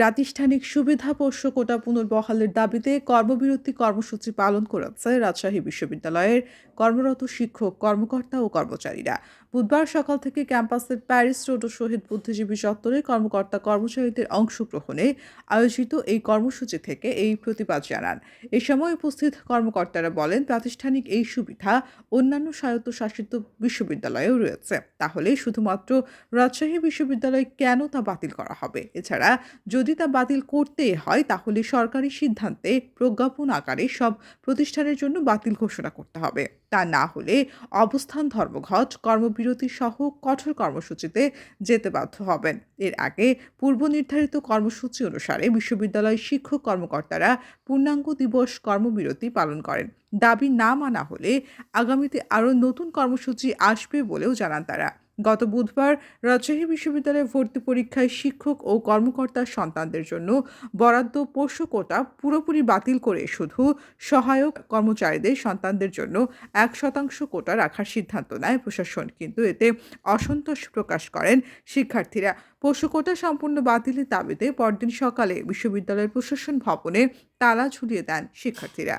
প্রাতিষ্ঠানিক সুবিধা পোষ্য কোটা পুনর্বহালের দাবিতে কর্মবিরতি কর্মসূচি পালন করেছে রাজশাহী বিশ্ববিদ্যালয়ের কর্মরত শিক্ষক, কর্মকর্তা ও কর্মচারীরা। বুধবার সকাল থেকে ক্যাম্পাসের প্যারিস রোড ও শহীদ বুদ্ধিজীবী চত্বরে কর্মকর্তা কর্মচারীদের অংশগ্রহণে আয়োজিত এই কর্মসূচি থেকে এই প্রতিবাদ জানান। এ সময় উপস্থিত কর্মকর্তারা বলেন, প্রাতিষ্ঠানিক এই সুবিধা অন্যান্য স্বায়ত্তশাসিত বিশ্ববিদ্যালয়েও রয়েছে। তাহলে শুধুমাত্র রাজশাহী বিশ্ববিদ্যালয় কেন তা বাতিল করা হবে? এছাড়া যদি তা বাতিল করতে হয়, তাহলে সরকারি সিদ্ধান্তে প্রজ্ঞাপন আকারে সব প্রতিষ্ঠানের জন্য বাতিল ঘোষণা করতে হবে। তা না হলে অবস্থান ধর্মঘট কর্মবিরতি সহ কঠোর কর্মসূচিতে যেতে বাধ্য হবেন। এর আগে পূর্ব নির্ধারিত কর্মসূচি অনুসারে বিশ্ববিদ্যালয় শিক্ষক কর্মকর্তারা পূর্ণাঙ্গ দিবস কর্মবিরতি পালন করেন। দাবি না মানা হলে আগামীতে আরও নতুন কর্মসূচি আসবে বলেও জানান তারা। গত বুধবার রাজশাহী বিশ্ববিদ্যালয়ে ভর্তি পরীক্ষায় শিক্ষক ও কর্মকর্তার সন্তানদের জন্য বরাদ্দ পোষ্য কোটা পুরোপুরি বাতিল করে শুধু সহায়ক কর্মচারীদের সন্তানদের জন্য এক শতাংশ কোটা রাখার সিদ্ধান্ত নেয় প্রশাসন, কিন্তু এতে অসন্তোষ প্রকাশ করেন শিক্ষার্থীরা। পোষ্য কোটা সম্পূর্ণ বাতিলের দাবিতে পরদিন সকালে বিশ্ববিদ্যালয়ের প্রশাসন ভবনে তালা ঝুলিয়ে দেন শিক্ষার্থীরা।